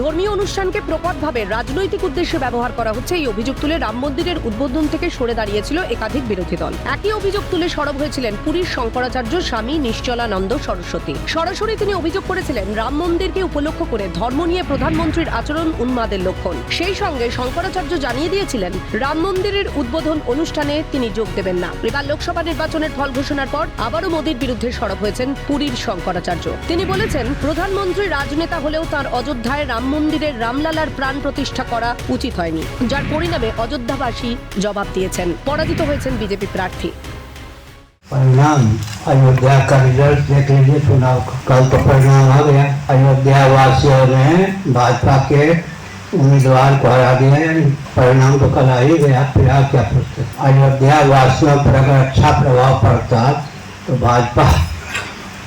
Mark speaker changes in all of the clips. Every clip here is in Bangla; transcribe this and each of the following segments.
Speaker 1: ধর্মীয় অনুষ্ঠানকে প্রকটভাবে রাজনৈতিক উদ্দেশ্যে ব্যবহার করা হচ্ছে। এই অভিযোগ তুলে রাম মন্দিরের উদ্বোধন থেকে সরে দাঁড়িয়েছিল একাধিক বিরোধী দল। একই অভিযোগ তুলে সরব হয়েছিলেন পুরীর শঙ্করাচার্য স্বামী নিশ্চলানন্দ সরস্বতী। সরাসরি তিনি অভিযোগ করেছিলেন, রাম মন্দিরকে উপলক্ষ করে ধর্ম নিয়ে প্রধানমন্ত্রীর আচরণ উন্মাদের লক্ষণ। সেই সঙ্গে শঙ্করাচার্য জানিয়ে দিয়েছিলেন, রাম মন্দিরের উদ্বোধন অনুষ্ঠানে তিনি যোগ দেবেন না। এবার লোকসভা নির্বাচনের ফল ঘোষণার পর আবারও মোদীর বিরুদ্ধে সরব হয়েছেন পুরীর শঙ্করাচার্য। তিনি বলেছেন, প্রধানমন্ত্রী রাজনেতা হলেও তার অযোধ্যায় রাম মন্দিরের রামলালার প্রাণ প্রতিষ্ঠা করা উচিত হয়নি যার পরিণামে অযোধ্যাবাসী জবাব দিয়েছেন পরাজিত হয়েছেন বিজেপি প্রার্থী
Speaker 2: परिणाम अयोध्या का रिजल्ट देख लीजिए चुनाव का कल तो परिणाम आ गया अयोध्या वासियों ने भाजपा के उम्मीदवार को हरा दिया है। परिणाम तो कल आ ही गया फिर आप क्या पूछते अयोध्या वासियों पर अगर अच्छा प्रभाव पड़ता तो भाजपा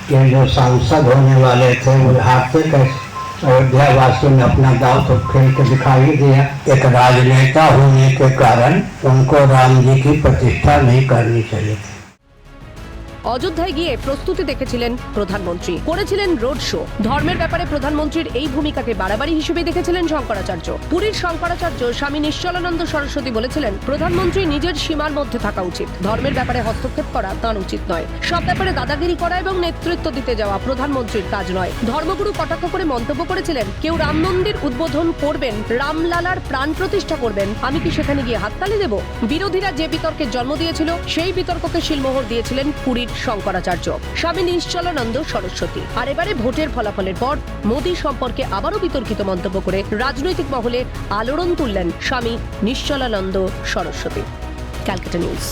Speaker 2: के जो सांसद होने वाले थे वो हारते कैसे अयोध्या वासियों ने अपना दाव तो खेल के दिखाई दिया। एक राजनेता होने के कारण उनको राम जी की प्रतिष्ठा नहीं करनी चाहिए
Speaker 1: অযোধ্যায় গিয়ে প্রস্তুতি দেখেছিলেন প্রধানমন্ত্রী। করেছিলেন রোড শো। ধর্মের ব্যাপারে প্রধানমন্ত্রীর এই ভূমিকাকে বাড়াবাড়ি হিসেবে দেখেছিলেন শঙ্করাচার্য। পুরীর শঙ্করাচার্য স্বামী নিশ্চলানন্দ সরস্বতী বলেছিলেন, প্রধানমন্ত্রী নিজের সীমার মধ্যে থাকা উচিত। ধর্মের ব্যাপারে হস্তক্ষেপ করা তার উচিত নয়। সব ব্যাপারে দাদাগিরি করা এবং নেতৃত্ব দিতে যাওয়া প্রধানমন্ত্রীর কাজ নয়। ধর্মগুরু কটাক্ষ করে মন্তব্য করেছিলেন, কেউ রাম মন্দির উদ্বোধন করবেন, রামলালার প্রাণ প্রতিষ্ঠা করবেন, আমি কি সেখানে গিয়ে হাততালি দেব? বিরোধীরা যে বিতর্কের জন্ম দিয়েছিল, সেই বিতর্ককে শিলমোহর দিয়েছিলেন পুরীর শঙ্করাচার্য। স্বামী নিশ্চলানন্দ সরস্বতী। আর এবারে ভোটের ফলাফলের পর মোদী সম্পর্কে আবারও বিতর্কিত মন্তব্য করে রাজনৈতিক মহলে আলোড়ন তুললেন স্বামী নিশ্চলানন্দ সরস্বতী। ক্যালকাটা নিউজ।